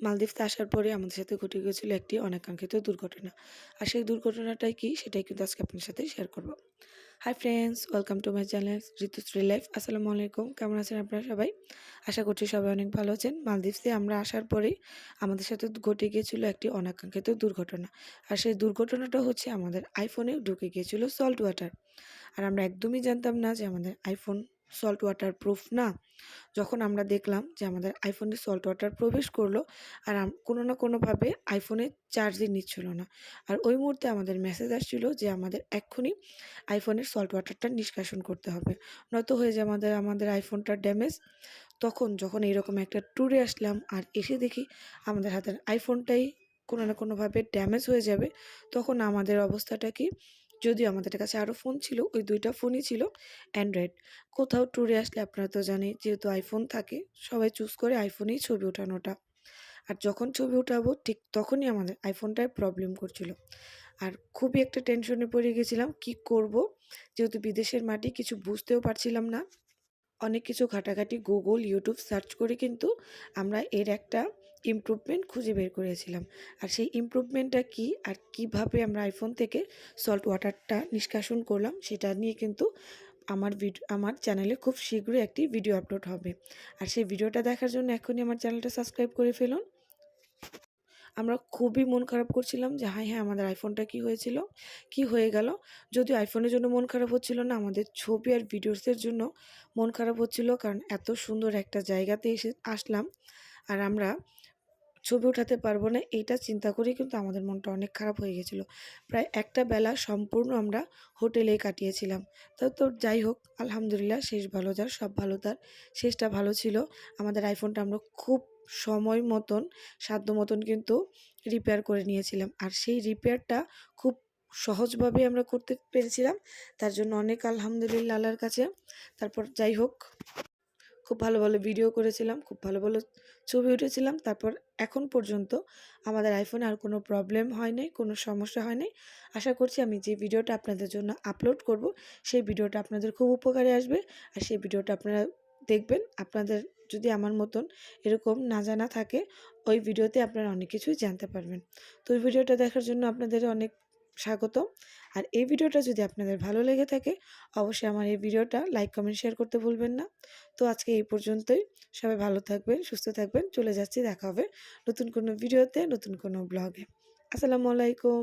মালদ্বীপতে আসার পরে আমাদের সাথে ঘটে গিয়েছিল একটি অনাকাঙ্ক্ষিত দুর্ঘটনা। আর সেই দুর্ঘটনাটাই কি সেটাই কিন্তু আজকে আপনার সাথে শেয়ার করব। Hi friends welcome to my channel Ritushree life আসসালামু আলাইকুম। কেমন আছেন আপনারা সবাই? আশা করছি সবাই অনেক ভালো আছেন। মালদ্বীপসে আমরা আসার পরেই আমাদের সাথে ঘটে গিয়েছিল একটি অনাকাঙ্ক্ষিত দুর্ঘটনা। আর সেই দুর্ঘটনাটা হচ্ছে আমাদের আইফোনে ঢুকে গিয়েছিল সল্ট ওয়াটার আর আমরা একদমই জানতাম না যে আমাদের আইফোন সল্ট ওয়াটার প্রুফ না। যখন আমরা দেখলাম যে আমাদের আইফোনে সল্ট ওয়াটার প্রবেশ করল, আর কোনো না কোনোভাবে আইফোনে চার্জই নিচ্ছিল না। আর ওই মুহূর্তে আমাদের মেসেজ আসছিল যে আমাদের এক্ষুনি আইফোনের সল্ট ওয়াটারটা নিষ্কাশন করতে হবে। নয়তো হয়ে যায় আমাদের আমাদের আইফোনটা ড্যামেজ তখন যখন এইরকম একটা ট্যুরে আসলাম আর এসে দেখি আমাদের হাতের আইফোনটাই কোনো না কোনোভাবে ড্যামেজ হয়ে যাবে, তখন আমাদের অবস্থাটা কি? যদিও আমাদের কাছে আরও ফোন ছিল, ওই দুইটা ফোনই ছিল অ্যান্ড্রয়েড কোথাও ট্যুরে আসলে আপনারা তো জানেন, যেহেতু আইফোন থাকে, সবাই চুজ করে আইফোনেই ছবি ওঠানোটা। আর যখন ছবি উঠাবো, ঠিক তখনই আমাদের আইফোনটায় প্রবলেম করছিল। আর খুবই একটা টেনশনে পড়ে গেছিলাম, কি করব? যেহেতু বিদেশের মাটি, কিছু বুঝতেও পারছিলাম না। অনেক কিছু ঘাটাঘাটি গুগল ইউটিউব সার্চ করে কিন্তু আমরা এর একটা ইমপ্রুভমেন্ট খুঁজে বের করেছিলাম। আর সেই ইমপ্রুভমেন্টটা কি? আর কীভাবে আমরা আইফোন থেকে সল্ট ওয়াটারটা নিষ্কাশন করলাম? সেটা নিয়ে কিন্তু আমার ভিডিও আমার চ্যানেলে খুব শীঘ্রই একটি ভিডিও আপলোড হবে। আর সেই ভিডিওটা দেখার জন্য এখনই আমার চ্যানেলটা সাবস্ক্রাইব করে ফেলুন। আমরা খুবই মন খারাপ করছিলাম যে হ্যাঁ হ্যাঁ আমাদের আইফোনটা কি হয়েছিল? কি হয়ে গেল? যদিও আইফোনের জন্য মন খারাপ হচ্ছিল না, আমাদের ছবি আর ভিডিওসের জন্য মন খারাপ হচ্ছিল কারণ এত সুন্দর একটা জায়গাতে এসে আসলাম। আর আমরা ছবি উঠাতে পারব না, এইটা চিন্তা করেই কিন্তু আমাদের মনটা অনেক খারাপ হয়ে গেছিল। প্রায় একটা বেলা সম্পূর্ণ আমরা হোটেলে কাটিয়েছিলাম। তো তো যাই হোক, আলহামদুলিল্লাহ শেষ ভালো যার, সব ভালো তার। শেষটা ভালো ছিল। আমাদের আইফোনটা আমরা খুব সময় মতন, সাধ্য মতন কিন্তু রিপেয়ার করে নিয়েছিলাম। আর সেই রিপেয়ারটা খুব সহজভাবে আমরা করতে পেরেছিলাম। তার জন্য অনেক আলহামদুলিল্লাহ আল্লাহর কাছে। তারপর যাই হোক খুব ভালো ভালো ভিডিও করেছিলাম, খুব ভালো ভালো ছবি উঠেছিলাম। তারপর এখন পর্যন্ত আমাদের আইফোনে আর কোনো প্রবলেম হয় নাই কোনো সমস্যা হয় নাই আশা করছি আমি যে ভিডিওটা আপনাদের জন্য আপলোড করব, সেই ভিডিওটা আপনাদের খুব উপকারে আসবে। আর সেই ভিডিওটা আপনারা দেখবেন, আপনাদের যদি আমার মতন এরকম না জানা থাকে, ওই ভিডিওতে আপনারা অনেক কিছুই জানতে পারবেন। তো ওই ভিডিওটা দেখার জন্য আপনাদের অনেক স্বাগত আর এই ভিডিওটা যদি আপনাদের ভালো লেগে থাকে, অবশ্যই আমার এই ভিডিওটা লাইক, কমেন্ট, শেয়ার করতে ভুলবেন না। তো আজকে এই পর্যন্তই। সবাই ভালো থাকবেন, সুস্থ থাকবেন। চলে যাচ্ছি, দেখা হবে নতুন কোনো ভিডিওতে, নতুন কোনো ব্লগে। আসসালামু আলাইকুম।